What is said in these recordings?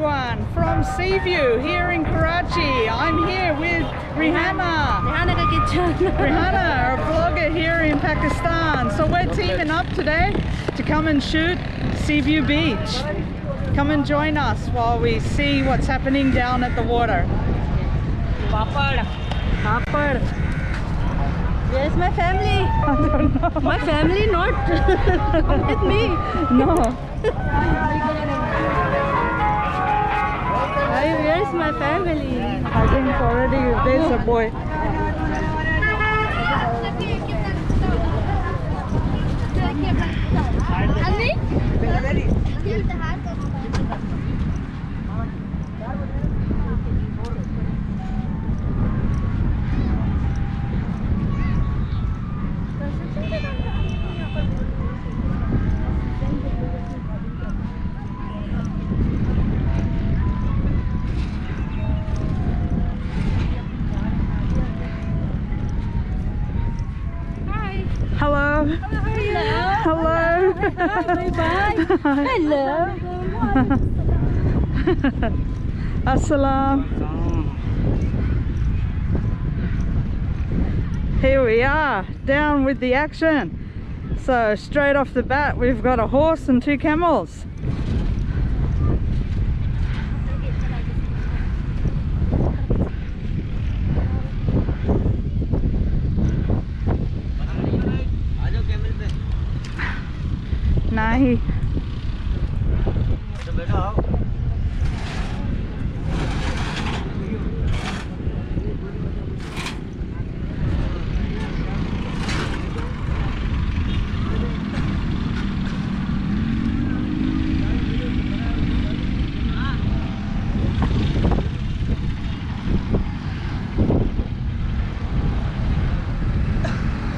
everyone from Seaview here in Karachi. I'm here with Rihanna. Rihanna ka. Rihanna, a blogger here in Pakistan. So we're teaming up today to come and shoot Seaview Beach. Come and join us while we see what's happening down at the water. Papad. Papad. Where's my family? I don't know. My family not with me. No. Hey, where's my family? I think already there's a boy. Hello. Hello. Assalam. Here we are, down with the action. So straight off the bat, we've got a horse and two camels.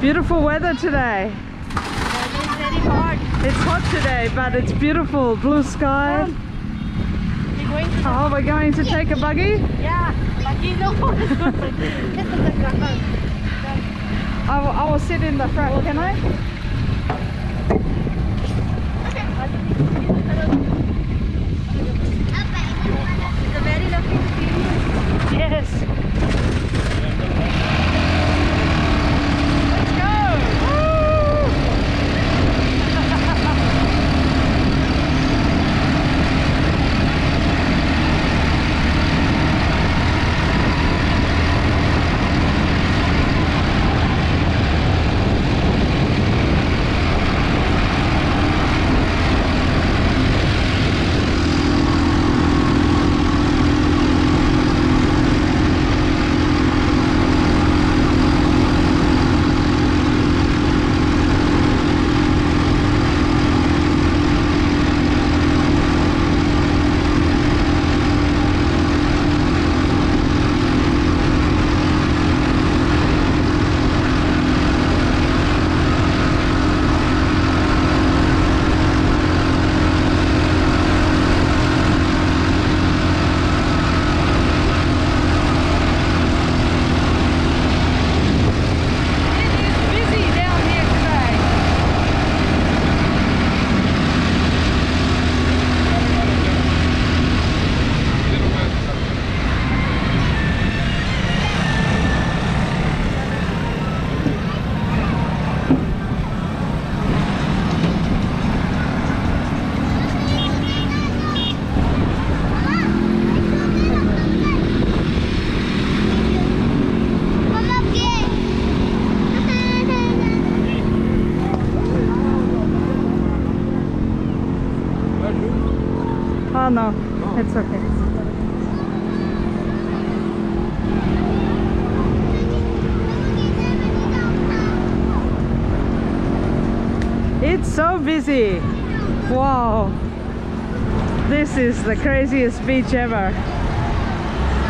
Beautiful weather today. It's hot. Today, but it's beautiful. Blue sky. Oh, we're going to take a buggy. yeah. Lucky no. This is the car. I will, I will sit in the front. Can I? It's so busy. Wow. This is the craziest beach ever.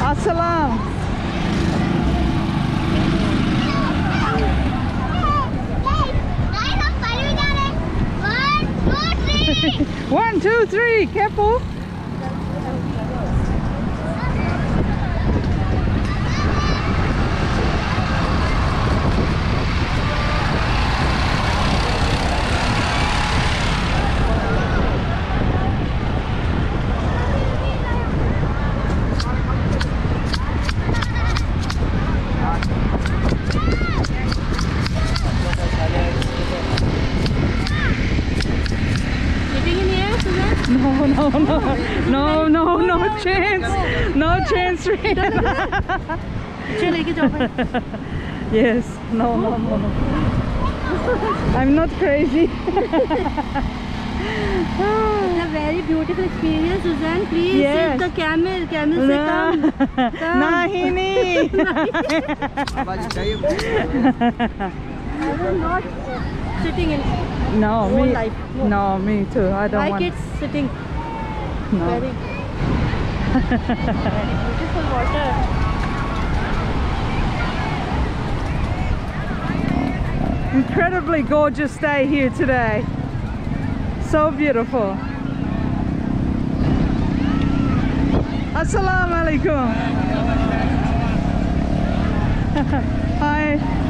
Assalam. One, two, three. Careful. No, no, no, no, no, no chance no yeah. chance yes no no no, no. i'm not crazy it's a very beautiful experience Susan. please yes. the camel camel no. se come, come. nahi I'm not sitting in no me life. No. no me too I don't my want kids sitting no very beautiful water. Incredibly gorgeous day here today. So beautiful. Assalamu alaikum. Hi.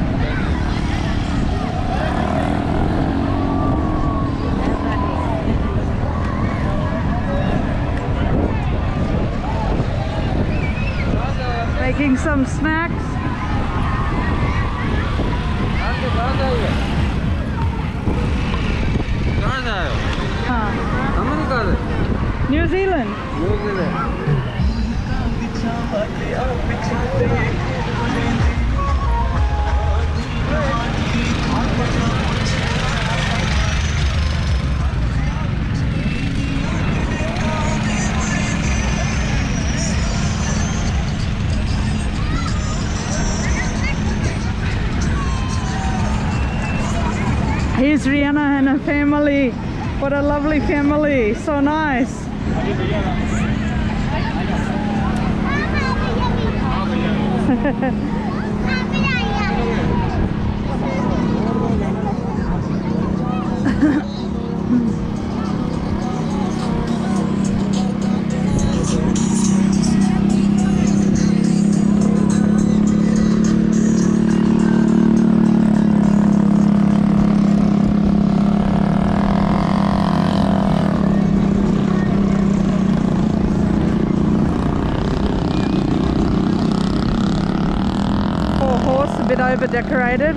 Family. What a lovely family. So nice. bit over decorated.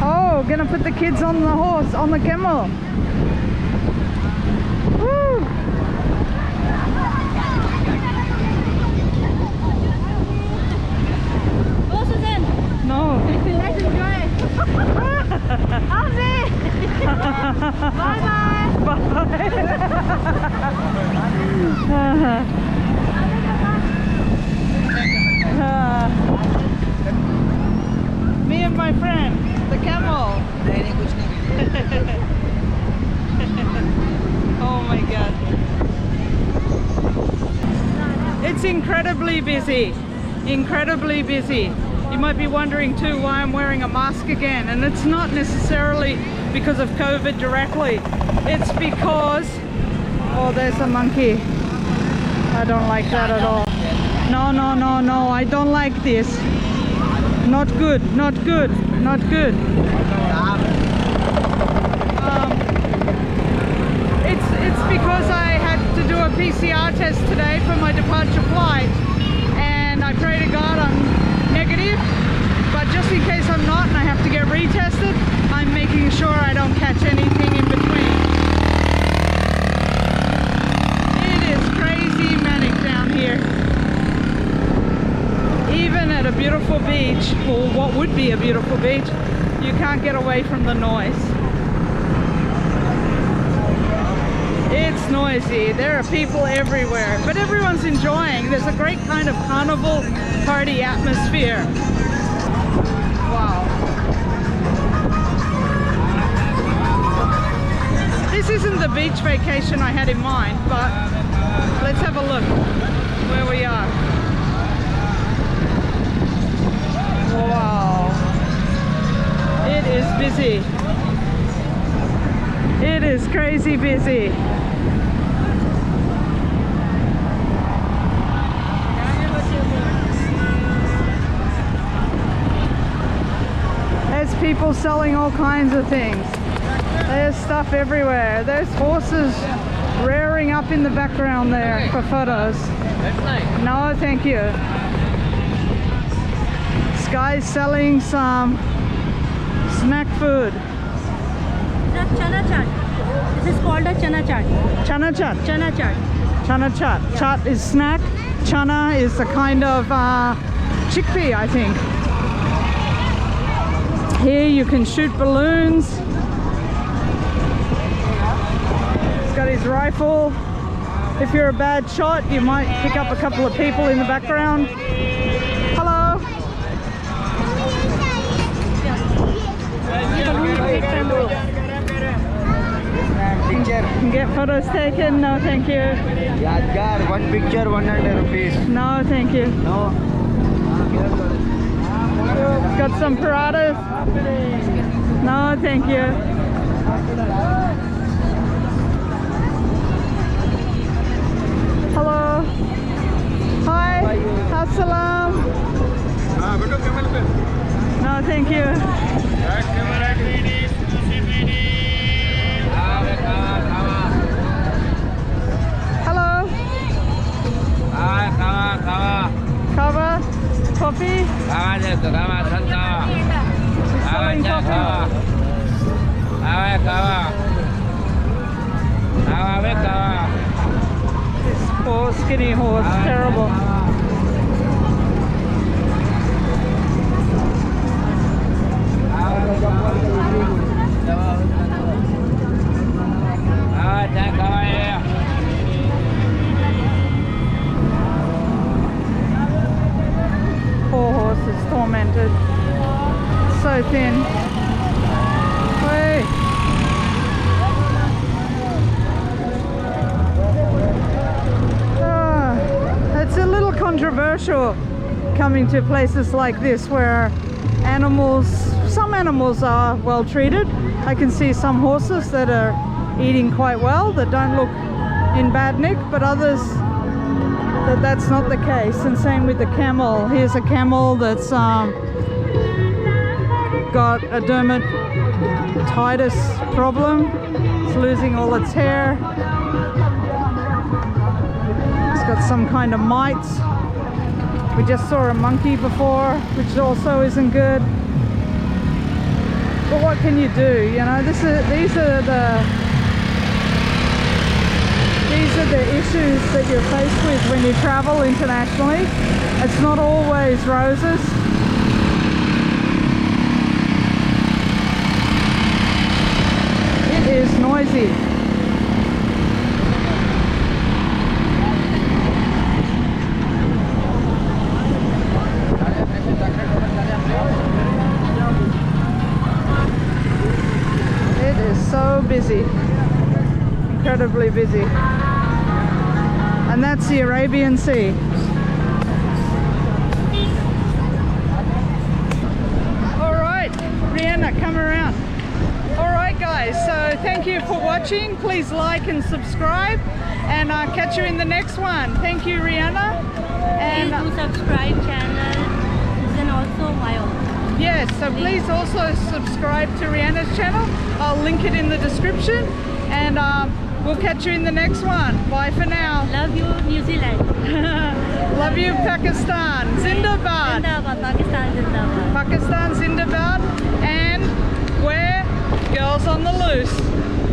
Oh, gonna put the kids on the horse, on the camel. Woo! Suzanne. No. Let's enjoy. Hamzi. bye bye. Uh, me and my friend, the camel. oh my god. It's incredibly busy. Incredibly busy. You might be wondering too why I'm wearing a mask again, and it's not necessarily because of COVID directly. It's because. Oh, there's a monkey. I don't like that at all. No, no, no, no. I don't like this. Not good. Not good. Not good. Um, it's it's because I had to do a PCR test today for my departure flight, and I pray to God I'm negative. But just in case I'm not and I have to get retested, I'm making sure I don't catch anything in between. It is crazy manic down here. Even at a beautiful beach, or what would be a beautiful beach, you can't get away from the noise. It's noisy. There are people everywhere, but everyone's enjoying. There's a great kind of carnival party atmosphere. Wow. This isn't the beach vacation I had in mind, but let's have a look where we are. Wow. It is busy. It is crazy busy. There's people selling all kinds of things. There's stuff everywhere. There's horses rearing up in the background there for photos. No, thank you. This guy's selling some snack food. Chana chaat. is called a chana chaat. Chana chat. Chana chaat. Chana chat. Chat is snack. Chana is a kind of uh, chickpea, I think. Here you can shoot balloons. He's got his rifle. If you're a bad shot, you might pick up a couple of people in the background. Hello. Picture. Get photos taken? No, thank you. Yadgar, one picture, 100 rupees. No, thank you. No. Got some paradas? No, thank you. Hello. Hi. Assalam. No, thank you. Hello. Hi, Kava. Selling coffee. This poor skinny horse. Terrible. Poor horse is tormented. So thin. Hey. Ah, it's a little controversial coming to places like this where animals, some animals are well treated. I can see some horses that are eating quite well that don't look in bad nick, but others that that's not the case. And same with the camel. Here's a camel that's um, got a dermatitis problem. It's losing all its hair. It's got some kind of mites. We just saw a monkey before, which also isn't good. But what can you do? You know, this is these are the these are the issues that you're faced with when you travel internationally. It's not always roses. It is noisy. It is so busy. Incredibly busy. And that's the Arabian Sea. All right, Rihanna, come around. All right, guys, so thank you for watching. Please like and subscribe, and I'll catch you in the next one. Thank you, Rihanna. Please And do subscribe channel. And also my own. yes, so please also subscribe to Rihanna's channel. I'll link it in the description, and um, we'll catch you in the next one. Bye for now. Love you, New Zealand. Love you, Pakistan. Zindabad. Zindabad, Pakistan Zindabad. Pakistan Zindabad. And we're girls on the loose.